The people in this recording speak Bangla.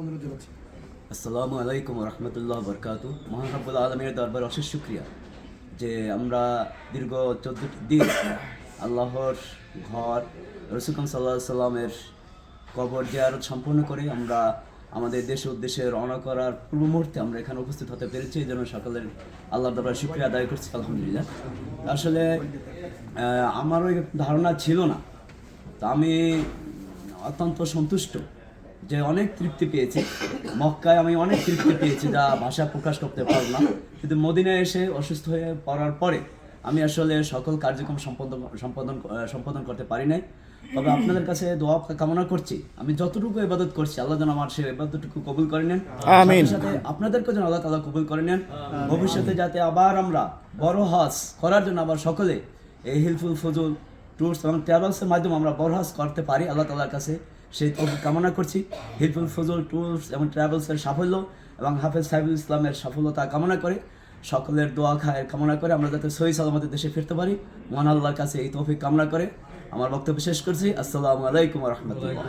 অনুরোধ জানাচ্ছি। আসসালামু আলাইকুম রহমতুল্লাহ বরকাত মহানবুল আলমের দরবার অশেষ শুক্রিয়া যে আমরা দীর্ঘ চোদ্দটি দিন আল্লাহর ঘর রসুকাম সাল্লাহ সাল্লামের কবর জিয়ারত সম্পন্ন করে আমরা আমাদের দেশ উদ্দেশ্যে রওনা করার পূর্ব মুহূর্তে আমরা এখানে উপস্থিত হতে পেরেছি। এই জন্য সকলের আল্লাহর দরবার শুক্রিয়া আদায় করছি, আলহামদুলিল্লাহ। আসলে আমারও ধারণা ছিল না। তো আমি অত্যন্ত সন্তুষ্ট যে অনেক তৃপ্তি পেয়েছি। মক্কায় আমি অনেক তৃপ্তি পেয়েছি যা ভাষা প্রকাশ করতে পারব না। কিন্তু মদিনায় এসে অসুস্থ হয়ে পড়ার পরে আমি আসলে সকল কার্যক্রম সম্পাদন সম্পাদন সম্পাদন করতে পারি নাই। তবে আপনাদের কাছে দোয়া কামনা করছি। আমি যতটুকু ইবাদত করছি আল্লাহ যেন আমার সেই ইবাদতটুকু কবুল করে নেন। সাথে আপনাদেরকে যেন আল্লাহ তাআলা কবুল করে নেন। ভবিষ্যতে যাতে আবার আমরা বড় হজ করার জন্য আবার সকলে এই হিলফুল ফজুল ট্যুরস এবং ট্রাভেলসের মাধ্যমে আমরা বরহাস করতে পারি। আল্লাহ তালার কাছে সেই কামনা করছি। হিলফুল ফজল ট্যুরস এবং ট্রাভেলসের সাফল্য এবং হাফেজ সাহেবুল ইসলামের সফলতা কামনা করে। সকলের দোয়া খায়ের কামনা করে আমরা যাতে সহি সালামতের দেশে ফিরতে পারি। মহান আল্লাহর কাছে এই তৌফিক কামনা করে। আমার বক্তব্য শেষ করছি। আসসালামু আলাইকুম রহমতুল্লাহ।